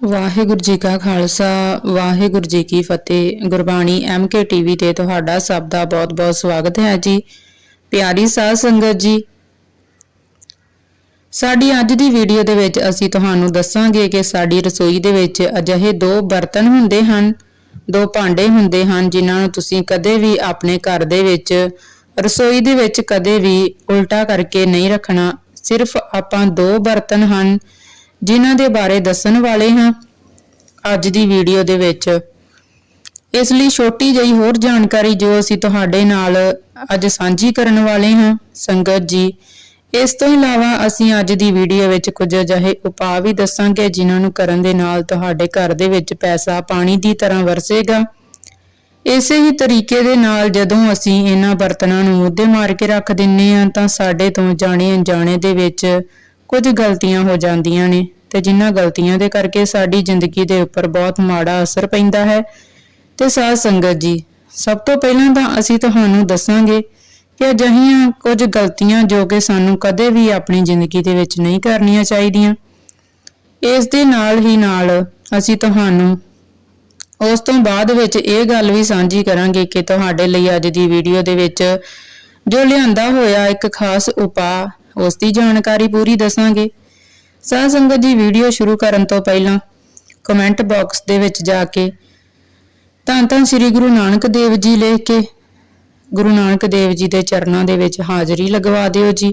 ਵਾਹਿਗੁਰੂ ਜੀ ਕਾ ਖਾਲਸਾ, ਵਾਹਿਗੁਰੂ ਜੀ ਕੀ ਫਤਿਹ। Gurbani MK TV ਤੇ ਤੁਹਾਡਾ ਸਭ ਦਾ ਬਹੁਤ-ਬਹੁਤ ਸਵਾਗਤ ਹੈ ਜੀ। ਪਿਆਰੀ ਸਾਧ ਸੰਗਤ ਜੀ, ਸਾਡੀ ਅੱਜ ਦੀ ਵੀਡੀਓ ਦੇ ਵਿੱਚ ਅਸੀਂ ਤੁਹਾਨੂੰ ਦੱਸਾਂਗੇ ਕਿ ਸਾਡੀ ਰਸੋਈ ਦੇ ਵਿੱਚ ਅਜਿਹੇ ਦੋ ਬਰਤਨ ਹੁੰਦੇ ਹਨ, ਦੋ ਭਾਂਡੇ ਹੁੰਦੇ ਹਨ, ਜਿਨ੍ਹਾਂ ਨੂੰ ਤੁਸੀਂ ਕਦੇ ਵੀ ਆਪਣੇ ਘਰ ਦੇ ਵਿੱਚ, ਰਸੋਈ ਦੇ ਵਿੱਚ ਕਦੇ ਵੀ ਉਲਟਾ ਕਰਕੇ ਨਹੀਂ ਰੱਖਣਾ। ਸਿਰਫ ਆਪਾਂ ਦੋ ਬਰਤਨ ਹਨ ਜਿਨ੍ਹਾਂ ਦੇ ਬਾਰੇ ਦੱਸਣ ਵਾਲੇ ਹਾਂ ਅੱਜ ਦੀ ਵੀਡੀਓ ਦੇ ਵਿੱਚ। ਇਸ ਲਈ ਛੋਟੀ ਜਿਹੀ ਹੋਰ ਜਾਣਕਾਰੀ ਜੋ ਅਸੀਂ ਤੁਹਾਡੇ ਨਾਲ ਅੱਜ ਸਾਂਝੀ ਕਰਨ ਵਾਲੇ ਹਾਂ, ਸੰਗਤ ਜੀ, ਇਸ ਤੋਂ ਇਲਾਵਾ ਅਸੀਂ ਅੱਜ ਦੀ ਵੀਡੀਓ ਵਿੱਚ ਕੁਝ ਅਜਿਹੇ ਉਪਾਅ ਵੀ ਦੱਸਾਂਗੇ ਜਿਨ੍ਹਾਂ ਨੂੰ ਕਰਨ ਦੇ ਨਾਲ ਤੁਹਾਡੇ ਘਰ ਦੇ ਵਿੱਚ ਪੈਸਾ ਪਾਣੀ ਦੀ ਤਰ੍ਹਾਂ ਵਰਸੇਗਾ। ਇਸੇ ਹੀ ਤਰੀਕੇ ਦੇ ਨਾਲ ਜਦੋਂ ਅਸੀਂ ਇਹਨਾਂ ਬਰਤਨਾਂ ਨੂੰ ਮੁੱਦੇ ਮਾਰ ਕੇ ਰੱਖ ਦਿੰਨੇ ਆ ਤਾਂ ਸਾਡੇ ਤੋਂ ਜਾਣੇ ਅਣਜਾਣੇ ਦੇ ਵਿੱਚ ਕੁਝ ਗਲਤੀਆਂ ਹੋ ਜਾਂਦੀਆਂ ਨੇ ਤੇ ਜਿਨ੍ਹਾਂ ਗਲਤੀਆਂ ਦੇ ਕਰਕੇ ਸਾਡੀ ਜ਼ਿੰਦਗੀ ਦੇ ਉੱਪਰ ਬਹੁਤ ਮਾੜਾ ਅਸਰ ਪੈਂਦਾ ਹੈ। ਤੇ ਸਾਧ ਸੰਗਤ ਜੀ, ਸਭ ਤੋਂ ਪਹਿਲਾਂ ਤਾਂ ਅਸੀਂ ਤੁਹਾਨੂੰ ਦੱਸਾਂਗੇ ਕਿ ਅਜਿਹੀਆਂ ਕੁਝ ਗਲਤੀਆਂ ਜੋ ਕਿ ਸਾਨੂੰ ਕਦੇ ਵੀ ਆਪਣੀ ਜ਼ਿੰਦਗੀ ਦੇ ਵਿੱਚ ਨਹੀਂ ਕਰਨੀਆਂ ਚਾਹੀਦੀਆਂ, ਇਸ ਦੇ ਨਾਲ ਹੀ ਨਾਲ ਅਸੀਂ ਤੁਹਾਨੂੰ ਉਸ ਤੋਂ ਬਾਅਦ ਵਿੱਚ ਇਹ ਗੱਲ ਵੀ ਸਾਂਝੀ ਕਰਾਂਗੇ ਕਿ ਤੁਹਾਡੇ ਲਈ ਅੱਜ ਦੀ ਵੀਡੀਓ ਦੇ ਵਿੱਚ ਜੋ ਲਿਆਂਦਾ ਹੋਇਆ ਇੱਕ ਖਾਸ ਉਪਾਅ ਉਸ ਦੀ ਜਾਣਕਾਰੀ ਪੂਰੀ ਦੱਸਾਂਗੇ। ਸਾਧ ਸੰਗਤ ਜੀ ਵੀਡੀਓ ਸ਼ੁਰੂ ਕਰਨ ਤੋਂ ਪਹਿਲਾਂ ਕਮੈਂਟ ਬਾਕਸ ਦੇ ਵਿੱਚ ਜਾ ਕੇ ਤਾਂ ਤਾਂ ਸ੍ਰੀ ਗੁਰੂ ਨਾਨਕ ਦੇਵ ਜੀ ਲਿਖ ਕੇ ਗੁਰੂ ਨਾਨਕ ਦੇਵ ਜੀ ਦੇ ਚਰਨਾਂ ਦੇ ਵਿੱਚ ਹਾਜ਼ਰੀ ਲਗਵਾ ਦਿਓ ਜੀ।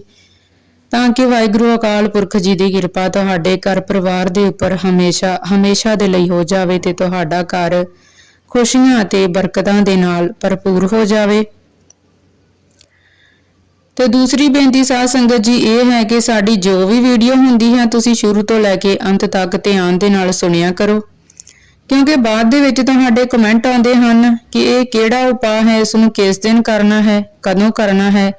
ਤਾਂ ਕਿ ਵਾਹਿਗੁਰੂ ਅਕਾਲ ਪੁਰਖ ਜੀ ਦੀ ਕਿਰਪਾ ਤੁਹਾਡੇ ਘਰ ਪਰਿਵਾਰ ਦੇ ਉੱਪਰ ਹਮੇਸ਼ਾ ਹਮੇਸ਼ਾ ਦੇ ਲਈ ਹੋ ਜਾਵੇ ਤੇ ਤੁਹਾਡਾ ਘਰ ਖੁਸ਼ੀਆਂ ਅਤੇ ਬਰਕਤਾਂ ਦੇ ਨਾਲ ਭਰਪੂਰ ਹੋ ਜਾਵੇ। ਤੇ ਦੂਸਰੀ ਬੇਨਤੀ ਸਾਧ ਸੰਗਤ ਜੀ ਇਹ ਹੈ ਕਿ ਸਾਡੀ ਜੋ ਵੀ ਵੀਡੀਓ ਹੁੰਦੀ ਹੈ, ਤੁਸੀਂ ਸ਼ੁਰੂ ਤੋਂ ਲੈ ਕੇ ਅੰਤ ਤੱਕ ਧਿਆਨ ਦੇ ਨਾਲ ਸੁਣਿਆ ਕਰੋ। ਕਿਉਂਕਿ ਬਾਅਦ ਦੇ ਵਿੱਚ ਤੁਹਾਡੇ ਕਮੈਂਟ ਆਉਂਦੇ ਹਨ ਕਿ ਇਹ ਕਿਹੜਾ ਉਪਾਅ ਹੈ, ਇਸ ਨੂੰ ਕਿਸ ਦਿਨ ਕਰਨਾ ਹੈ, ਕਦੋਂ ਕਰਨਾ ਹੈ।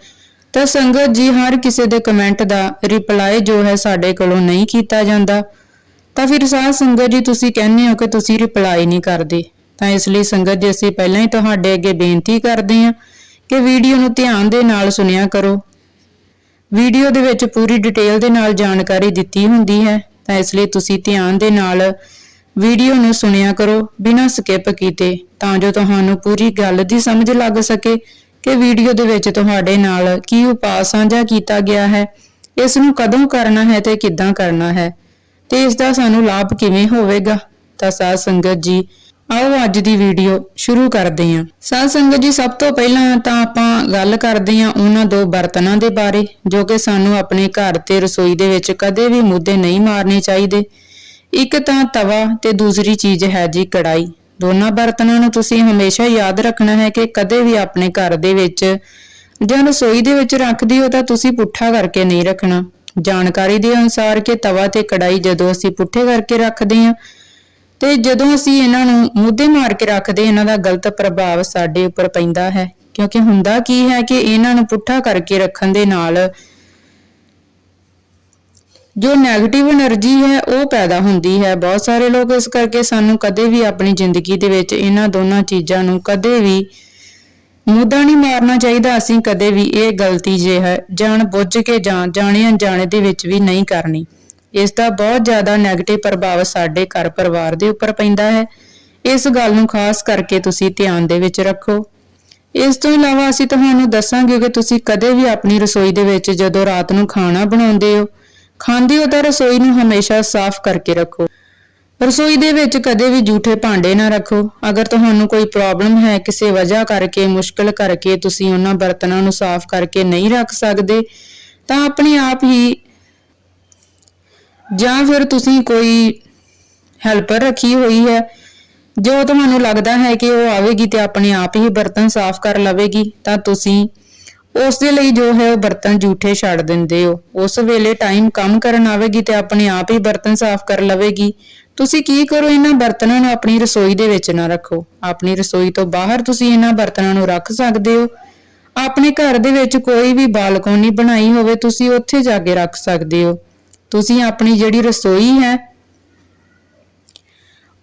ਤਾਂ ਸੰਗਤ ਜੀ ਹਰ ਕਿਸੇ ਦੇ ਕਮੈਂਟ ਦਾ ਰਿਪਲਾਈ ਜੋ ਹੈ ਸਾਡੇ ਕੋਲੋਂ ਨਹੀਂ ਕੀਤਾ ਜਾਂਦਾ। ਤਾਂ ਫਿਰ ਸਾਧ ਸੰਗਤ ਜੀ ਤੁਸੀਂ ਕਹਿੰਦੇ ਹੋ ਕਿ ਤੁਸੀਂ ਰਿਪਲਾਈ ਨਹੀਂ ਕਰਦੇ। ਤਾਂ ਇਸ ਲਈ ਸੰਗਤ ਜੀ ਅਸੀਂ ਪਹਿਲਾਂ ਹੀ ਤੁਹਾਡੇ ਅੱਗੇ ਬੇਨਤੀ ਕਰਦੇ ਹਾਂ ਕਿ ਵੀਡੀਓ ਨੂੰ ਧਿਆਨ ਦੇ ਨਾਲ ਸੁਣਿਆ ਕਰੋ। ਵੀਡੀਓ ਦੇ ਵਿੱਚ ਪੂਰੀ ਡਿਟੇਲ ਦੇ ਨਾਲ ਜਾਣਕਾਰੀ ਦਿੱਤੀ ਹੁੰਦੀ ਹੈ, ਤਾਂ ਇਸ ਲਈ ਤੁਸੀਂ ਧਿਆਨ ਦੇ ਨਾਲ ਵੀਡੀਓ ਨੂੰ ਸੁਣਿਆ ਕਰੋ ਬਿਨਾਂ ਸਕਿਪ ਕੀਤੇ, ਤਾਂ ਜੋ ਤੁਹਾਨੂੰ ਪੂਰੀ ਗੱਲ ਦੀ ਸਮਝ ਲੱਗ ਸਕੇ ਕਿ ਵੀਡੀਓ ਦੇ ਵਿੱਚ ਤੁਹਾਡੇ ਨਾਲ ਕੀ ਉਪਾਅ ਸਾਂਝਾ ਕੀਤਾ ਗਿਆ ਹੈ, ਇਸ ਨੂੰ ਕਦੋਂ ਕਰਨਾ ਹੈ ਤੇ ਕਿੱਦਾਂ ਕਰਨਾ ਹੈ, ਤੇ ਇਸ ਦਾ ਸਾਨੂੰ ਲਾਭ ਕਿਵੇਂ ਹੋਵੇਗਾ? ਤਾਂ ਸਾਧ ਸੰਗਤ ਜੀ ਆਓ ਅੱਜ ਦੀ ਵੀਡੀਓ ਸ਼ੁਰੂ ਕਰਦੇ ਹਾਂ। ਸਾਧ ਸੰਗਤ ਜੀ, ਸਭ ਤੋਂ ਪਹਿਲਾਂ ਤਾਂ ਆਪਾਂ ਗੱਲ ਕਰਦੇ ਹਾਂ ਉਹਨਾਂ ਦੋ ਬਰਤਨਾਂ ਦੇ ਬਾਰੇ, ਜੋ ਕਿ ਸਾਨੂੰ ਆਪਣੇ ਘਰ ਤੇ ਰਸੋਈ ਦੇ ਵਿੱਚ ਕਦੇ ਵੀ ਮੁੱਦੇ ਨਹੀਂ ਮਾਰਨੇ ਚਾਹੀਦੇ। ਇੱਕ ਤਾਂ ਤਵਾ ਤੇ ਦੂਸਰੀ ਚੀਜ਼ ਹੈ ਜੀ ਕੜਾਈ ਦੋਨਾਂ ਬਰਤਨਾਂ ਨੂੰ ਤੁਸੀਂ ਹਮੇਸ਼ਾ ਯਾਦ ਰੱਖਣਾ ਹੈ ਕਿ ਕਦੇ ਵੀ ਆਪਣੇ ਘਰ ਦੇ ਵਿੱਚ ਜਾਂ ਰਸੋਈ ਦੇ ਵਿੱਚ ਰੱਖਦੇ ਹੋ ਤਾਂ ਤੁਸੀਂ ਪੁੱਠਾ ਕਰਕੇ ਨਹੀਂ ਰੱਖਣਾ। ਜਾਣਕਾਰੀ ਦੇ ਅਨੁਸਾਰ ਕਿ ਤਵਾ ਤੇ ਕੜਾਈ ਜਦੋਂ ਅਸੀਂ ਪੁੱਠੇ ਕਰਕੇ ਰੱਖਦੇ ਹਾਂ ਤੇ ਜਦੋਂ ਅਸੀਂ ਇਹਨਾਂ ਨੂੰ ਮੁੱਦੇ ਮਾਰ ਕੇ ਰੱਖਦੇ, ਇਹਨਾਂ ਦਾ ਗਲਤ ਪ੍ਰਭਾਵ ਸਾਡੇ ਉੱਪਰ ਪੈਂਦਾ ਹੈ। ਕਿਉਂਕਿ ਹੁੰਦਾ ਕੀ ਹੈ ਕਿ ਇਹਨਾਂ ਨੂੰ ਪੁੱਠਾ ਕਰਕੇ ਰੱਖਣ ਦੇ ਨਾਲ ਜੋ ਨੈਗੇਟਿਵ એનર્ਜੀ ਹੈ, ਉਹ ਪੈਦਾ ਹੁੰਦੀ ਹੈ। ਬਹੁਤ ਸਾਰੇ ਲੋਕ ਇਸ ਕਰਕੇ ਸਾਨੂੰ ਕਦੇ ਵੀ ਆਪਣੀ ਜ਼ਿੰਦਗੀ ਦੇ ਵਿੱਚ ਇਹਨਾਂ ਦੋਨਾਂ ਚੀਜ਼ਾਂ ਨੂੰ ਕਦੇ ਵੀ ਮੁੱਦਾ ਨਹੀਂ ਮਾਰਨਾ ਚਾਹੀਦਾ। ਅਸੀਂ ਕਦੇ ਵੀ ਇਹ ਗਲਤੀ ਜੇ ਹੈ, ਜਾਣ ਬੁੱਝ ਕੇ ਜਾਂ ਜਾਣੇ ਅਣਜਾਣੇ ਦੇ ਵਿੱਚ ਵੀ ਨਹੀਂ ਕਰਨੀ। ਇਸ ਦਾ ਬਹੁਤ ਜ਼ਿਆਦਾ ਨੈਗੇਟਿਵ ਪ੍ਰਭਾਵ ਸਾਡੇ ਘਰ ਪਰਿਵਾਰ ਦੇ ਉੱਪਰ ਪੈਂਦਾ ਹੈ। ਇਸ ਗੱਲ ਨੂੰ ਖਾਸ ਕਰਕੇ ਤੁਸੀਂ ਧਿਆਨ ਦੇ ਵਿੱਚ ਰੱਖੋ। ਇਸ ਤੋਂ ਇਲਾਵਾ ਅਸੀਂ ਤੁਹਾਨੂੰ ਦੱਸਾਂਗੇ ਕਿ ਤੁਸੀਂ ਕਦੇ ਵੀ ਆਪਣੀ ਰਸੋਈ ਦੇ ਵਿੱਚ ਜਦੋਂ ਰਾਤ ਨੂੰ ਖਾਣਾ ਬਣਾਉਂਦੇ ਹੋ, ਖਾਂਦੇ ਹੋ ਤਾਂ ਰਸੋਈ ਨੂੰ ਹਮੇਸ਼ਾ ਸਾਫ਼ ਕਰਕੇ ਰੱਖੋ। ਰਸੋਈ ਦੇ ਵਿੱਚ ਕਦੇ ਵੀ ਝੂਠੇ ਭਾਂਡੇ ਨਾ ਰੱਖੋ। ਅਗਰ ਤੁਹਾਨੂੰ ਕੋਈ ਪ੍ਰੋਬਲਮ ਹੈ, ਕਿਸੇ ਵਜ੍ਹਾ ਕਰਕੇ, ਮੁਸ਼ਕਲ ਕਰਕੇ ਤੁਸੀਂ ਉਹਨਾਂ ਬਰਤਨਾਂ ਨੂੰ ਸਾਫ਼ ਕਰਕੇ ਨਹੀਂ ਰੱਖ ਸਕਦੇ, ਤਾਂ ਆਪਣੇ ਆਪ ਹੀ ਜਾਂ ਫਿਰ ਤੁਸੀਂ ਕੋਈ ਹੈਲਪਰ ਰੱਖੀ ਹੋਈ ਹੈ, ਜੋ ਤੁਹਾਨੂੰ ਲੱਗਦਾ ਹੈ ਕਿ ਉਹ ਆਵੇਗੀ ਤੇ ਆਪਣੇ ਆਪ ਹੀ ਬਰਤਨ ਸਾਫ਼ ਕਰ ਲਵੇਗੀ, ਤਾਂ ਤੁਸੀਂ ਉਸ ਦੇ ਲਈ ਜੋ ਹੈ ਉਹ ਬਰਤਨ ਝੂਠੇ ਛੱਡ ਦਿੰਦੇ ਹੋ। ਉਸ ਵੇਲੇ ਟਾਈਮ ਕੰਮ ਕਰਨ ਆਵੇਗੀ ਤੇ ਆਪਣੇ ਆਪ ਹੀ ਬਰਤਨ ਸਾਫ਼ ਕਰ ਲਵੇਗੀ। ਤੁਸੀਂ ਕੀ ਕਰੋ, ਇਹਨਾਂ ਬਰਤਨਾਂ ਨੂੰ ਆਪਣੀ ਰਸੋਈ ਦੇ ਵਿੱਚ ਨਾ ਰੱਖੋ। ਆਪਣੀ ਰਸੋਈ ਤੋਂ ਬਾਹਰ ਤੁਸੀਂ ਇਹਨਾਂ ਬਰਤਨਾਂ ਨੂੰ ਰੱਖ ਸਕਦੇ ਹੋ। ਆਪਣੇ ਘਰ ਦੇ ਵਿੱਚ ਕੋਈ ਵੀ ਬਾਲਕੋਨੀ ਬਣਾਈ ਹੋਵੇ, ਤੁਸੀਂ ਉੱਥੇ ਜਾ ਕੇ ਰੱਖ ਸਕਦੇ ਹੋ। ਤੁਸੀਂ ਆਪਣੀ ਜਿਹੜੀ ਰਸੋਈ ਹੈ,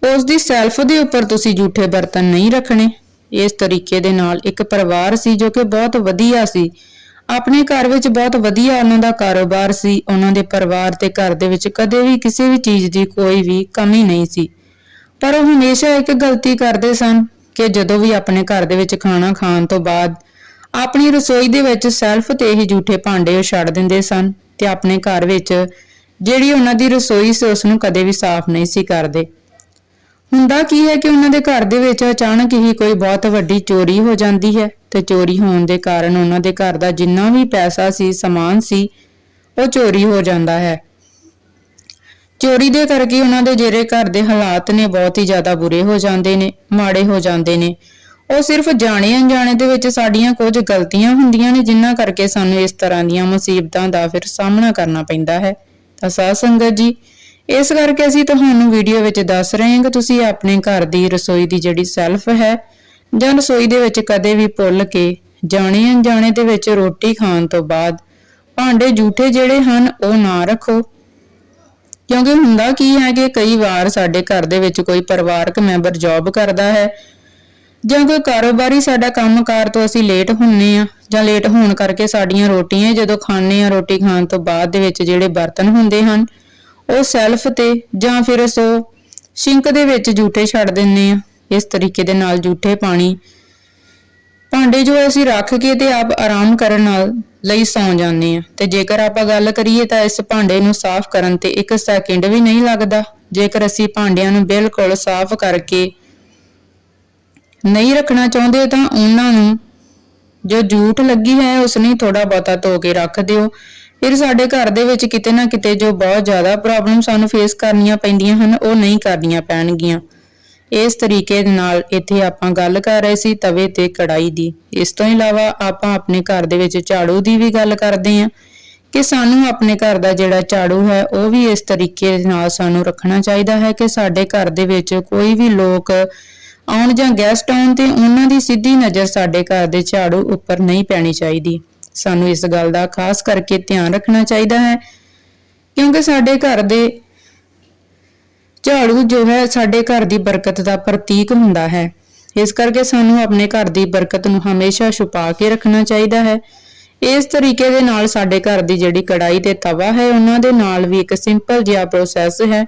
ਉਸ ਦੀ ਸੈਲਫ ਦੇ ਉੱਪਰ ਤੁਸੀਂ ਝੂਠੇ ਬਰਤਨ ਨਹੀਂ ਰੱਖਣੇ। ਇਸ ਤਰੀਕੇ ਦੇ ਨਾਲ ਇੱਕ ਪਰਿਵਾਰ ਸੀ ਜੋ ਕਿ ਬਹੁਤ ਵਧੀਆ ਸੀ। ਆਪਣੇ ਘਰ ਵਿੱਚ ਬਹੁਤ ਵਧੀਆ ਉਹਨਾਂ ਦਾ ਕਾਰੋਬਾਰ ਸੀ। ਉਹਨਾਂ ਦੇ ਪਰਿਵਾਰ ਤੇ ਘਰ ਦੇ ਵਿੱਚ ਕਦੇ ਵੀ ਕਿਸੇ ਵੀ ਚੀਜ਼ ਦੀ ਕੋਈ ਵੀ ਕਮੀ ਨਹੀਂ ਸੀ। ਪਰ ਉਹ ਹਮੇਸ਼ਾ ਇੱਕ ਗਲਤੀ ਕਰਦੇ ਸਨ ਕਿ ਜਦੋਂ ਵੀ ਆਪਣੇ ਘਰ ਦੇ ਵਿੱਚ ਖਾਣਾ ਖਾਣ ਤੋਂ ਬਾਅਦ ਆਪਣੀ ਰਸੋਈ ਦੇ ਵਿੱਚ ਸੈਲਫ ਤੇ ਹੀ ਝੂਠੇ ਭਾਂਡੇ ਉਹ ਛੱਡ ਦਿੰਦੇ ਸਨ ਤੇ ਆਪਣੇ ਘਰ ਵਿੱਚ ਜਿਹੜੀ ਉਹਨਾਂ ਦੀ ਰਸੋਈ ਸੀ, ਉਸ ਨੂੰ ਕਦੇ ਵੀ ਸਾਫ਼ ਨਹੀਂ ਸੀ ਕਰਦੇ। ਹੁੰਦਾ ਕੀ ਹੈ ਕਿ ਉਹਨਾਂ ਦੇ ਘਰ ਦੇ ਵਿੱਚ ਅਚਾਨਕ ਹੀ ਕੋਈ ਬਹੁਤ ਵੱਡੀ ਚੋਰੀ ਹੋ ਜਾਂਦੀ ਹੈ ਤੇ ਚੋਰੀ ਹੋਣ ਦੇ ਕਾਰਨ ਉਹਨਾਂ ਦੇ ਘਰ ਦਾ ਜਿੰਨਾ ਵੀ ਪੈਸਾ ਸੀ, ਸਮਾਨ ਸੀ, ਉਹ ਚੋਰੀ ਹੋ ਜਾਂਦਾ ਹੈ। ਚੋਰੀ ਦੇ ਕਰਕੇ ਉਹਨਾਂ ਦੇ ਜਿਹੜੇ ਘਰ ਦੇ ਹਾਲਾਤ ਨੇ ਬਹੁਤ ਹੀ ਜ਼ਿਆਦਾ ਬੁਰੇ ਹੋ ਜਾਂਦੇ ਨੇ, ਮਾੜੇ ਹੋ ਜਾਂਦੇ ਨੇ। ਉਹ ਸਿਰਫ ਜਾਣੇ ਅਣਜਾਣੇ ਦੇ ਵਿੱਚ ਸਾਡੀਆਂ ਕੁਝ ਗਲਤੀਆਂ ਹੁੰਦੀਆਂ ਨੇ ਜਿਨ੍ਹਾਂ ਕਰਕੇ ਸਾਨੂੰ ਇਸ ਤਰ੍ਹਾਂ ਦੀਆਂ ਮੁਸੀਬਤਾਂ ਦਾ ਫਿਰ ਸਾਹਮਣਾ ਕਰਨਾ ਪੈਂਦਾ ਹੈ। ਤਾਂ ਸਾਧ ਸੰਗਤ ਜੀ, ਇਸ ਕਰਕੇ ਅਸੀਂ ਤੁਹਾਨੂੰ ਵੀਡੀਓ ਵਿੱਚ ਦੱਸ ਰਹੇ ਹਾਂ ਕਿ ਤੁਸੀਂ ਆਪਣੇ ਘਰ ਦੀ ਰਸੋਈ ਦੀ ਜਿਹੜੀ ਸੈਲਫ ਹੈ, ਜਾਂ ਰਸੋਈ ਦੇ ਵਿੱਚ ਕਦੇ ਵੀ ਭੁੱਲ ਕੇ ਜਾਣੇ ਅਣਜਾਣੇ ਦੇ ਵਿੱਚ ਰੋਟੀ ਖਾਣ ਤੋਂ ਬਾਅਦ ਭਾਂਡੇ ਝੂਠੇ ਜਿਹੜੇ ਹਨ, ਉਹ ਨਾ ਰੱਖੋ। ਕਿਉਂਕਿ ਹੁੰਦਾ ਕੀ ਹੈ ਕਿ ਕਈ ਵਾਰ ਸਾਡੇ ਘਰ ਦੇ ਵਿੱਚ ਕੋਈ ਪਰਿਵਾਰਕ ਮੈਂਬਰ ਜੌਬ ਕਰਦਾ ਹੈ ਜਾਂ ਕੋਈ ਕਾਰੋਬਾਰੀ ਸਾਡਾ ਕੰਮਕਾਰ ਤੋਂ ਅਸੀਂ ਲੇਟ ਹੁੰਨੇ ਆ, ਜਾਂ ਲੇਟ ਹੋਣ ਕਰਕੇ ਸਾਡੀਆਂ ਰੋਟੀਆਂ ਜਦੋਂ ਖਾਣੇ ਆ, ਰੋਟੀ ਖਾਣ ਤੋਂ ਬਾਅਦ ਦੇ ਵਿੱਚ ਜਿਹੜੇ ਬਰਤਨ ਹੁੰਦੇ ਹਨ, ਉਹ ਸੈਲਫ ਤੇ ਜਾਂ ਫਿਰ ਸੋ ਸਿੰਕ ਦੇ ਵਿੱਚ ਝੂਠੇ ਛੱਡ ਦਿੰਨੇ ਆ, ਇਸ ਤਰੀਕੇ ਦੇ ਨਾਲ ਝੂਠੇ ਪਾਣੀ ਭਾਂਡੇ ਜੋ ਅਸੀਂ ਰੱਖ ਕੇ ਤੇ ਆਪ ਆਰਾਮ ਕਰਨ ਨਾਲ ਲਈ ਸੌਂ ਜਾਂਦੇ ਆ। ਤੇ ਜੇਕਰ ਆਪਾਂ ਗੱਲ ਕਰੀਏ ਤਾਂ ਇਸ ਭਾਂਡੇ ਨੂੰ ਸਾਫ਼ ਕਰਨ ਤੇ 1 ਸੈਕਿੰਡ ਵੀ ਨਹੀਂ ਲੱਗਦਾ। ਜੇਕਰ ਅਸੀਂ ਭਾਂਡਿਆਂ ਨੂੰ ਬਿਲਕੁਲ ਸਾਫ਼ ਕਰਕੇ ਨਹੀਂ ਰੱਖਣਾ ਚਾਹੁੰਦੇ ਤਾਂ ਉਹਨਾਂ ਨੂੰ ਜੋ ਜੂਠ ਲੱਗੀ ਹੈ ਉਸ ਨੂੰ ਥੋੜਾ ਬਹੁਤਾ ਧੋ ਕੇ ਰੱਖ ਦਿਓ। ਫਿਰ ਸਾਡੇ ਘਰ ਦੇ ਵਿੱਚ ਕਿਤੇ ਨਾ ਕਿਤੇ ਜੋ ਬਹੁਤ ਜ਼ਿਆਦਾ ਪ੍ਰੋਬਲਮ ਸਾਨੂੰ ਫੇਸ ਕਰਨੀਆਂ ਪੈਂਦੀਆਂ ਹਨ, ਉਹ ਨਹੀਂ ਕਰਨੀਆਂ ਪੈਣਗੀਆਂ। ਇਸ ਤਰੀਕੇ ਦੇ ਨਾਲ ਇੱਥੇ ਆਪਾਂ ਗੱਲ ਕਰ ਰਹੇ ਸੀ, ਤਵੇ ਤੇ ਕੜਾਈ ਦੀ। ਇਸ ਤੋਂ ਇਲਾਵਾ ਆਪਾਂ ਆਪਣੇ ਘਰ ਦੇ ਵਿੱਚ ਝਾੜੂ ਦੀ ਵੀ ਗੱਲ ਕਰਦੇ ਹਾਂ ਕਿ ਸਾਨੂੰ ਆਪਣੇ ਘਰ ਦਾ ਜਿਹੜਾ ਝਾੜੂ ਹੈ, ਉਹ ਵੀ ਇਸ ਤਰੀਕੇ ਨਾਲ ਸਾਨੂੰ ਰੱਖਣਾ ਚਾਹੀਦਾ ਹੈ ਕਿ ਸਾਡੇ ਘਰ ਦੇ ਵਿੱਚ ਕੋਈ ਵੀ ਲੋਕ ਆਉਣ ਜਾਂ ਗੈਸਟ ਆਉਣ ਤੇ ਉਹਨਾਂ ਦੀ ਸਿੱਧੀ ਨਜ਼ਰ ਸਾਡੇ ਘਰ ਦੇ ਝਾੜੂ ਉੱਪਰ ਨਹੀਂ ਪੈਣੀ ਚਾਹੀਦੀ। ਸਾਨੂੰ ਇਸ ਗੱਲ ਦਾ ਖਾਸ ਕਰਕੇ ਧਿਆਨ ਰੱਖਣਾ ਚਾਹੀਦਾ ਹੈ, ਕਿਉਂਕਿ ਸਾਡੇ ਘਰ ਦੇ ਝਾੜੂ ਜੋ ਹੈ ਸਾਡੇ ਘਰ ਦੀ ਬਰਕਤ ਦਾ ਪ੍ਰਤੀਕ ਹੁੰਦਾ ਹੈ। ਇਸ ਕਰਕੇ ਸਾਨੂੰ ਆਪਣੇ ਘਰ ਦੀ ਬਰਕਤ ਨੂੰ ਹਮੇਸ਼ਾ ਛੁਪਾ ਕੇ ਰੱਖਣਾ ਚਾਹੀਦਾ ਹੈ। ਇਸ ਤਰੀਕੇ ਦੇ ਨਾਲ ਸਾਡੇ ਘਰ ਦੀ ਜਿਹੜੀ ਕੜਾਈ ਤੇ ਤਵਾ ਹੈ, ਉਹਨਾਂ ਦੇ ਨਾਲ ਵੀ ਇੱਕ ਸਿੰਪਲ ਜਿਹਾ ਪ੍ਰੋਸੈਸ ਹੈ।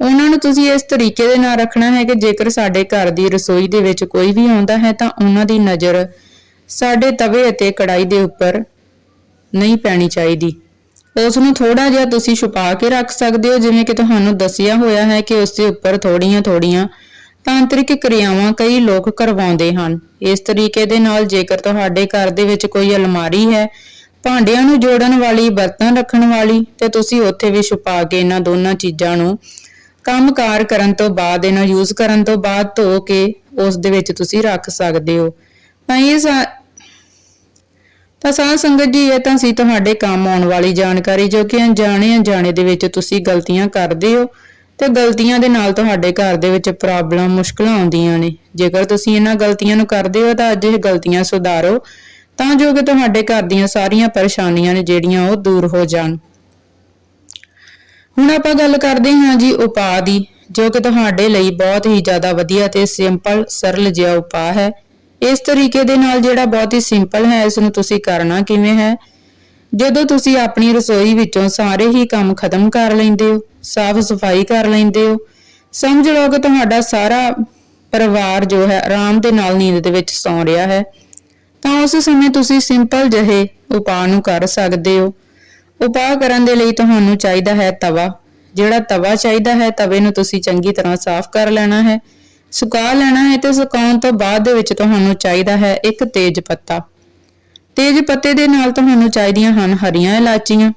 ਉਹਨਾਂ ਨੂੰ ਤੁਸੀਂ ਇਸ ਤਰੀਕੇ ਦੇ ਨਾਲ ਰੱਖਣਾ ਹੈ ਕਿ ਜੇਕਰ ਸਾਡੇ ਘਰ ਦੀ ਰਸੋਈ ਦੇ ਵਿੱਚ ਕੋਈ ਵੀ ਆਉਂਦਾ ਹੈ ਤਾਂ ਉਹਨਾਂ ਦੀ ਨਜ਼ਰ ਸਾਡੇ ਤਵੇ ਅਤੇ ਕੜਾਈ ਦੇ ਉੱਪਰ ਨਹੀਂ ਪੈਣੀ ਚਾਹੀਦੀ। ਉਸ ਨੂੰ ਥੋੜਾ ਜਿਹਾ ਤੁਸੀਂ ਛੁਪਾ ਕੇ ਰੱਖ ਸਕਦੇ ਹੋ, ਜਿਵੇਂ ਕਿ ਤੁਹਾਨੂੰ ਦੱਸਿਆ ਹੋਇਆ ਹੈ ਕਿ ਉਸ ਦੇ ਉੱਪਰ ਥੋੜੀਆਂ-ਥੋੜੀਆਂ ਤਾਂਤਰਿਕ ਕਿਰਿਆਵਾਂ ਕਈ ਲੋਕ ਕਰਵਾਉਂਦੇ ਹਨ। ਇਸ ਤਰੀਕੇ ਦੇ ਨਾਲ ਜੇਕਰ ਤੁਹਾਡੇ ਘਰ ਦੇ ਵਿੱਚ ਕੋਈ ਅਲਮਾਰੀ ਹੈ, ਭਾਂਡਿਆਂ ਨੂੰ ਜੋੜਨ ਵਾਲੀ, ਬਰਤਨ ਰੱਖਣ ਵਾਲੀ, ਤੇ ਤੁਸੀਂ ਉੱਥੇ ਵੀ ਛੁਪਾ ਕੇ ਇਹਨਾਂ ਦੋਨਾਂ ਚੀਜ਼ਾਂ ਨੂੰ ਕੰਮਕਾਰ ਕਰਨ ਤੋਂ ਬਾਅਦ, ਇਹਨਾਂ ਯੂਜ਼ ਕਰਨ ਤੋਂ ਬਾਅਦ ਧੋ ਕੇ ਉਸ ਦੇ ਵਿੱਚ ਤੁਸੀਂ ਰੱਖ ਸਕਦੇ ਹੋ। ਤਾਂ ਇਹ ਸਾ- ਤਾਂ ਸਾਧ ਸੰਗਤ ਜੀ, ਇਹ ਤਾਂ ਸੀ ਤੁਹਾਡੇ ਕੰਮ ਆਉਣ ਵਾਲੀ ਜਾਣਕਾਰੀ ਜੋ ਕਿ ਅਣਜਾਣੇ ਅਣਜਾਣੇ ਦੇ ਵਿੱਚ ਤੁਸੀਂ ਗਲਤੀਆਂ ਕਰਦੇ ਹੋ ਤੇ ਗਲਤੀਆਂ ਦੇ ਨਾਲ ਤੁਹਾਡੇ ਘਰ ਦੇ ਵਿੱਚ ਪ੍ਰੋਬਲਮ ਮੁਸ਼ਕਲਾਂ ਆਉਂਦੀਆਂ ਨੇ। ਜੇਕਰ ਤੁਸੀਂ ਇਹਨਾਂ ਗਲਤੀਆਂ ਨੂੰ ਕਰਦੇ ਹੋ ਤਾਂ ਅੱਜ ਇਹ ਗਲਤੀਆਂ ਸੁਧਾਰੋ, ਤਾਂ ਜੋ ਕਿ ਤੁਹਾਡੇ ਘਰ ਦੀਆਂ ਸਾਰੀਆਂ ਪਰੇਸ਼ਾਨੀਆਂ ਨੇ ਜਿਹੜੀਆਂ ਉਹ ਦੂਰ ਹੋ ਜਾਣ। ਹੁਣ ਆਪਾਂ ਗੱਲ ਕਰਦੇ ਹਾਂ ਜੀ ਉਪਾਅ ਦੀ, ਜੋ ਕਿ ਤੁਹਾਡੇ ਲਈ ਬਹੁਤ ਹੀ ਜ਼ਿਆਦਾ ਵਧੀਆ ਤੇ ਸਿੰਪਲ ਸਰਲ ਜਿਹਾ ਉਪਾਅ ਹੈ। ਇਸ ਤਰੀਕੇ ਦੇ ਨਾਲ ਜਿਹੜਾ ਬਹੁਤ ਹੀ ਸਿੰਪਲ ਹੈ, ਇਸ ਨੂੰ ਤੁਸੀਂ ਕਰਨਾ ਕਿਵੇਂ ਹੈ? ਜਦੋਂ ਤੁਸੀਂ ਆਪਣੀ ਰਸੋਈ ਵਿੱਚੋਂ ਸਾਰੇ ਹੀ ਕੰਮ ਖਤਮ ਕਰ ਲੈਂਦੇ ਹੋ, ਸਾਫ਼ ਸਫ਼ਾਈ ਕਰ ਲੈਂਦੇ ਹੋ, ਸਮਝ ਲਓ ਕਿ ਤੁਹਾਡਾ ਸਾਰਾ ਪਰਿਵਾਰ ਜੋ ਹੈ ਆਰਾਮ ਦੇ ਨਾਲ ਨੀਂਦ ਦੇ ਵਿੱਚ ਸੌਂ ਰਿਹਾ ਹੈ, ਤਾਂ ਉਸ ਸਮੇਂ ਤੁਸੀਂ ਸਿੰਪਲ ਜਿਹੇ ਉਪਾਅ ਨੂੰ ਕਰ ਸਕਦੇ ਹੋ। ਉਪਾਅ ਕਰਨ ਦੇ ਲਈ ਤੁਹਾਨੂੰ ਚਾਹੀਦਾ ਹੈ ਤਵਾ। ਜਿਹੜਾ ਤਵਾ ਚਾਹੀਦਾ ਹੈ, ਤਵੇ ਨੂੰ ਤੁਸੀਂ ਚੰਗੀ ਤਰ੍ਹਾਂ ਸਾਫ਼ ਕਰ ਲੈਣਾ ਹੈ। ਸੁਕਾ ਲੈਣਾ ਹੈ ਤੇ ਸੁਕਾਉਣ ਤੋਂ ਬਾਅਦ ਦੇ ਵਿੱਚ ਤੁਹਾਨੂੰ ਚਾਹੀਦਾ ਹੈ ਇੱਕ ਤੇਜ ਪੱਤਾ। ਤੇਜ ਪੱਤੇ ਦੇ ਨਾਲ ਤੁਹਾਨੂੰ ਚਾਹੀਦੀਆਂ ਹਨ ਹਰੀਆਂ ਇਲਾਚੀਆਂ।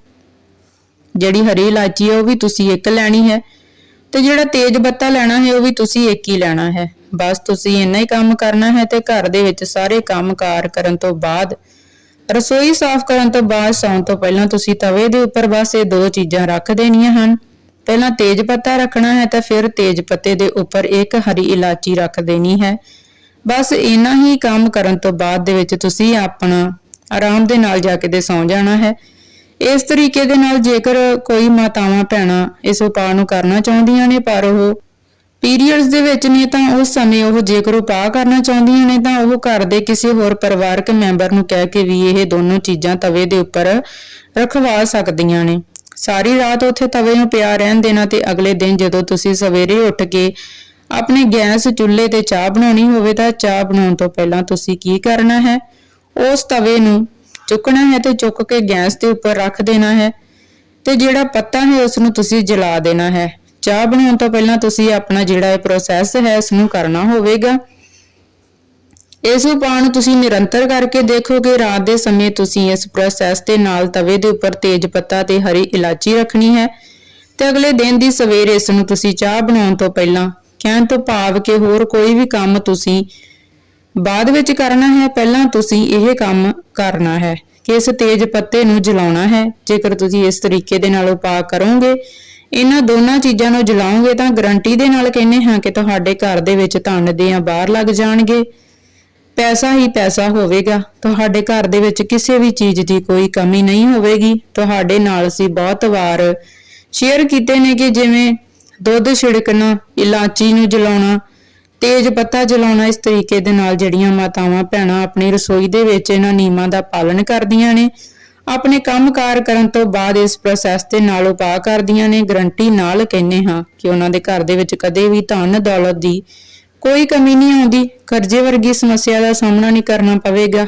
ਜਿਹੜੀ ਹਰੀ ਇਲਾਚੀ ਹੈ, ਉਹ ਵੀ ਤੁਸੀਂ ਇੱਕ ਲੈਣੀ ਹੈ। ਤੇ ਜਿਹੜਾ ਤੇਜ ਪੱਤਾ ਲੈਣਾ ਹੈ, ਉਹ ਵੀ ਤੁਸੀਂ ਇੱਕ ਹੀ ਲੈਣਾ ਹੈ। ਬਸ ਤੁਸੀਂ ਇੰਨਾ ਹੀ ਕੰਮ ਕਰਨਾ ਹੈ ਤੇ ਘਰ ਦੇ ਵਿੱਚ ਸਾਰੇ ਕੰਮਕਾਰ ਕਰਨ ਤੋਂ ਬਾਅਦ ਰਸੋਈ ਸਾਫ਼ ਕਰਨ ਤੋਂ ਬਾਅਦ ਸੌਣ ਤੋਂ ਪਹਿਲਾਂ ਤੁਸੀਂ ਤਵੇ ਦੇ ਉੱਪਰ ਬਸ ਇਹ ਦੋ ਚੀਜ਼ਾਂ ਰੱਖ ਦੇਣੀਆਂ ਹਨ। ਪਹਿਲਾਂ ਤੇਜ ਪੱਤਾ ਰੱਖਣਾ ਹੈ ਤਾਂ ਫਿਰ ਤੇਜ ਪੱਤੇ ਦੇ ਉੱਪਰ ਇੱਕ ਹਰੀ ਇਲਾਚੀ ਰੱਖ ਦੇਣੀ ਹੈ। ਬਸ ਇੰਨਾ ਹੀ ਕੰਮ ਕਰਨ ਤੋਂ ਬਾਅਦ ਦੇ ਵਿੱਚ ਤੁਸੀਂ ਆਪਣਾ ਆਰਾਮ ਦੇ ਨਾਲ ਜਾ ਕੇ ਦੇ ਸੌਂ ਜਾਣਾ ਹੈ। ਇਸ ਤਰੀਕੇ ਦੇ ਨਾਲ ਜੇਕਰ ਕੋਈ ਮਾਤਾਵਾਂ, ਭੈਣਾਂ ਇਸ ਉਪਾਅ ਨੂੰ ਕਰਨਾ ਚਾਹੁੰਦੀਆਂ ਨੇ, ਪਰ ਉਹ ਪੀਰੀਅਡਸ ਦੇ ਵਿੱਚ ਨੇ ਤਾਂ ਉਸ ਸਮੇਂ ਉਹ ਜੇਕਰ ਉਪਾਅ ਕਰਨਾ ਚਾਹੁੰਦੀਆਂ ਨੇ, ਤਾਂ ਉਹ ਘਰ ਦੇ ਕਿਸੇ ਹੋਰ ਪਰਿਵਾਰਕ ਮੈਂਬਰ ਨੂੰ ਕਹਿ ਕੇ ਵੀ ਇਹ ਦੋਨੋਂ ਚੀਜ਼ਾਂ ਤਵੇ ਦੇ ਉੱਪਰ ਰਖਵਾ ਸਕਦੀਆਂ ਨੇ। ਸਾਰੀ ਰਾਤ ਉੱਥੇ ਤਵੇ ਨੂੰ ਪਿਆ ਰਹਿਣ ਦੇਣਾ ਤੇ ਅਗਲੇ ਦਿਨ ਜਦੋਂ ਤੁਸੀਂ ਸਵੇਰੇ ਉੱਠ ਕੇ ਆਪਣੇ ਗੈਸ ਚੁੱਲ੍ਹੇ ਤੇ ਚਾਹ ਬਣਾਉਣੀ ਹੋਵੇ, ਤਾਂ ਚਾਹ ਬਣਾਉਣ ਤੋਂ ਪਹਿਲਾਂ ਤੁਸੀਂ ਕੀ ਕਰਨਾ ਹੈ? ਉਸ ਤਵੇ ਨੂੰ ਚੁੱਕਣਾ ਹੈ ਤੇ ਚੁੱਕ ਕੇ ਗੈਸ ਦੇ ਉੱਪਰ ਰੱਖ ਦੇਣਾ ਹੈ ਤੇ ਜਿਹੜਾ ਪੱਤਾ ਹੈ, ਉਸ ਨੂੰ ਤੁਸੀਂ ਜਲਾ ਦੇਣਾ ਹੈ। ਚਾਹ ਬਣਾਉਣ ਤੋਂ ਪਹਿਲਾਂ ਤੁਸੀਂ ਆਪਣਾ ਜਿਹੜਾ ਇਹ ਪ੍ਰੋਸੈਸ ਹੈ ਇਸ ਨੂੰ ਕਰਨਾ ਹੋਵੇਗਾ। ਇਸ ਉਪਾਅ ਨੂੰ ਤੁਸੀਂ ਨਿਰੰਤਰ ਕਰਕੇ ਦੇਖੋਗੇ। ਰਾਤ ਦੇ ਸਮੇਂ ਤੁਸੀਂ ਇਸ ਪ੍ਰੋਸੈਸ ਦੇ ਨਾਲ ਤਵੇ ਦੇ ਉੱਪਰ ਤੇਜ ਪੱਤਾ ਤੇ ਹਰੀ ਇਲਾਚੀ ਰੱਖਣੀ ਹੈ ਤੇ ਅਗਲੇ ਦਿਨ ਦੀ ਸਵੇਰੇ ਇਸ ਨੂੰ ਤੁਸੀਂ ਚਾਹ ਬਣਾਉਣ ਤੋਂ ਪਹਿਲਾਂ ਕਹਿਣ ਤੋਂ ਭਾਵ ਕਿ ਹੋਰ ਕੋਈ ਵੀ ਕੰਮ ਤੁਸੀਂ ਬਾਅਦ ਵਿੱਚ ਕਰਨਾ ਹੈ, ਪਹਿਲਾਂ ਤੁਸੀਂ ਇਹ ਕੰਮ ਕਰਨਾ ਹੈ ਕਿ ਇਸ ਤੇਜ ਪੱਤੇ ਨੂੰ ਜਲਾਉਣਾ ਹੈ। ਜੇਕਰ ਤੁਸੀਂ ਇਸ ਤਰੀਕੇ ਦੇ ਨਾਲ ਉਪਾਅ ਕਰੋਗੇ ਇਹਨਾਂ ਦੋਨਾਂ ਚੀਜ਼ਾਂ ਨੂੰ ਜਲਾਓਗੇ ਤਾਂ ਗਰੰਟੀ ਦੇ ਨਾਲ ਕਹਿੰਦੇ ਹਾਂ ਕਿ ਤੁਹਾਡੇ ਘਰ ਦੇ ਵਿੱਚ ਧਨ ਦੇ ਆ ਬਾਹਰ ਲੱਗ ਜਾਣਗੇ। ਪੈਸਾ ਹੀ ਪੈਸਾ ਹੋਵੇਗਾ। ਤੁਹਾਡੇ ਘਰ ਦੇ ਵਿੱਚ ਕਿਸੇ ਵੀ ਚੀਜ਼ ਦੀ ਕੋਈ ਕਮੀ ਨਹੀਂ ਹੋਵੇਗੀ। ਤੁਹਾਡੇ ਨਾਲ ਅਸੀਂ ਬਹੁਤ ਵਾਰ ਸ਼ੇਅਰ ਕੀਤੇ ਨੇ ਕਿ ਜਿਵੇਂ ਦੁੱਧ ਛਿੜਕਣਾ, ਇਲਾਚੀ ਨੂੰ ਜਲਾਉਣਾ, ਤੇਜ ਪੱਤਾ ਜਲਾਉਣਾ, ਇਸ ਤਰੀਕੇ ਦੇ ਨਾਲ ਜਿਹੜੀਆਂ ਮਾਤਾਵਾਂ, ਭੈਣਾਂ ਆਪਣੀ ਰਸੋਈ ਦੇ ਵਿੱਚ ਇਹਨਾਂ ਨਿਯਮਾਂ ਦਾ ਪਾਲਣ ਕਰਦੀਆਂ ਨੇ। ਆਪਣੇ ਕੰਮਕਾਰ ਕਰਨ ਤੋਂ ਬਾਅਦ ਇਸ ਪ੍ਰੋਸੈਸ ਦੇ ਨਾਲ ਉਪਾਅ ਕਰਦੀਆਂ ਨੇ ਗਰੰਟੀ ਨਾਲ ਕਹਿੰਨੇ ਹਾਂ ਕਿ ਉਹਨਾਂ ਦੇ ਘਰ ਦੇ ਵਿੱਚ ਕਦੇ ਵੀ ਧਨ ਦੌਲਤ ਦੀ ਕੋਈ ਕਮੀ ਨਹੀਂ ਆਉਂਦੀ। ਕਰਜ਼ੇ ਵਰਗੀ ਸਮੱਸਿਆ ਦਾ ਸਾਹਮਣਾ ਨਹੀਂ ਕਰਨਾ ਪਵੇਗਾ।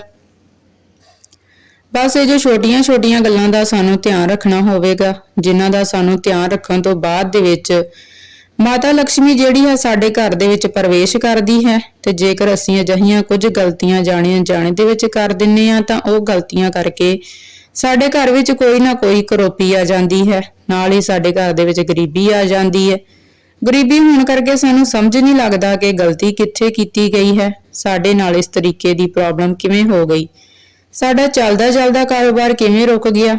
ਬਸ ਇਹ ਜੋ ਛੋਟੀਆਂ-ਛੋਟੀਆਂ ਗੱਲਾਂ ਦਾ ਸਾਨੂੰ ਧਿਆਨ ਰੱਖਣਾ ਹੋਵੇਗਾ, ਜਿਨ੍ਹਾਂ ਦਾ ਸਾਨੂੰ ਧਿਆਨ ਰੱਖਣ ਤੋਂ ਬਾਅਦ ਦੇ ਵਿੱਚ ਮਾਤਾ ਲక్ష్ਮੀ ਜਿਹੜੀ ਹੈ ਸਾਡੇ ਘਰ ਦੇ ਵਿੱਚ ਪ੍ਰਵੇਸ਼ ਕਰਦੀ ਹੈ ਤੇ ਜੇਕਰ ਅਸੀਂ ਅਜਿਹੀਆਂ ਕੁਝ ਗਲਤੀਆਂ ਜਾਣੀਆਂ ਜਾਣੇ ਦੇ ਵਿੱਚ ਕਰ ਦਿੰਨੇ ਆ ਤਾਂ ਉਹ ਗਲਤੀਆਂ ਕਰਕੇ ਸਾਡੇ ਘਰ ਵਿੱਚ ਕੋਈ ਨਾ ਕੋਈ ਕਰੋਪੀ ਆ ਜਾਂਦੀ ਹੈ। ਨਾਲ ਹੀ ਸਾਡੇ ਘਰ ਦੇ ਵਿੱਚ ਗਰੀਬੀ ਆ ਜਾਂਦੀ ਹੈ। ਗਰੀਬੀ ਹੋਣ ਕਰਕੇ ਸਾਨੂੰ ਸਮਝ ਨਹੀਂ ਲੱਗਦਾ ਕਿ ਗਲਤੀ ਕਿੱਥੇ ਕੀਤੀ ਗਈ ਹੈ। ਸਾਡੇ ਨਾਲ ਇਸ ਤਰੀਕੇ ਦੀ ਪ੍ਰੋਬਲਮ ਕਿਵੇਂ ਹੋ ਗਈ? ਸਾਡਾ ਚੱਲਦਾ ਚੱਲਦਾ ਕਾਰੋਬਾਰ ਕਿਵੇਂ ਰੁਕ ਗਿਆ?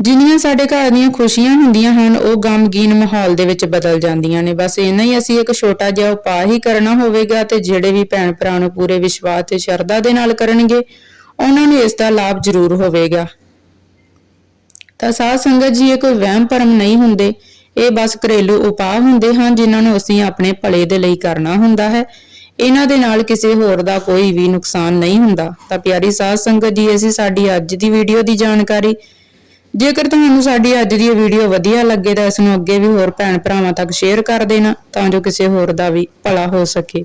ਜਿੰਨੀਆਂ ਸਾਡੇ ਘਰ ਦੀਆਂ ਖੁਸ਼ੀਆਂ ਹੁੰਦੀਆਂ ਹਨ, ਉਹ ਗਮਗੀਨ ਮਾਹੌਲ ਦੇ ਵਿੱਚ ਬਦਲ ਜਾਂਦੀਆਂ ਨੇ। ਬਸ ਇੰਨਾ ਹੀ ਅਸੀਂ ਇੱਕ ਛੋਟਾ ਜਿਹਾ ਉਪਾਅ ਹੀ ਕਰਨਾ ਹੋਵੇਗਾ ਤੇ ਜਿਹੜੇ ਵੀ ਭੈਣ ਭਰਾ ਨੂੰ ਪੂਰੇ ਵਿਸ਼ਵਾਸ ਤੇ ਸ਼ਰਧਾ ਦੇ ਨਾਲ ਕਰਨਗੇ ਉਹਨਾਂ ਨੂੰ ਇਸ ਦਾ ਲਾਭ ਜ਼ਰੂਰ ਹੋਵੇਗਾ। ਤਾਂ ਸਾਧ ਸੰਗਤ ਜੀ, ਇਹ ਕੋਈ ਵਹਿਮ ਭਰਮ ਨਹੀਂ ਹੁੰਦੇ। ਇਹ ਬਸ ਘਰੇਲੂ ਉਪਾਅ ਹੁੰਦੇ ਹਨ ਜਿਨ੍ਹਾਂ ਨੂੰ ਅਸੀਂ ਆਪਣੇ ਭਲੇ ਦੇ ਲਈ ਕਰਨਾ ਹੁੰਦਾ ਹੈ। ਇਹਨਾਂ ਦੇ ਨਾਲ ਕਿਸੇ ਹੋਰ ਦਾ ਕੋਈ ਵੀ ਨੁਕਸਾਨ ਨਹੀਂ ਹੁੰਦਾ। ਤਾਂ ਪਿਆਰੀ ਸਾਧ ਸੰਗਤ ਜੀ ਅਸੀਂ ਸਾਡੀ ਅੱਜ ਦੀ ਵੀਡੀਓ ਦੀ ਜਾਣਕਾਰੀ। ਜੇਕਰ ਤੁਹਾਨੂੰ ਸਾਡੀ ਅੱਜ ਦੀ ਇਹ ਵੀਡੀਓ ਵਧੀਆ ਲੱਗੇ ਤਾਂ ਇਸ ਨੂੰ ਅੱਗੇ ਵੀ ਹੋਰ ਭੈਣ ਭਰਾਵਾਂ ਤੱਕ ਸ਼ੇਅਰ ਕਰ ਦੇਣਾ ਤਾਂ ਜੋ ਕਿਸੇ ਹੋਰ ਦਾ ਵੀ ਭਲਾ ਹੋ ਸਕੇ।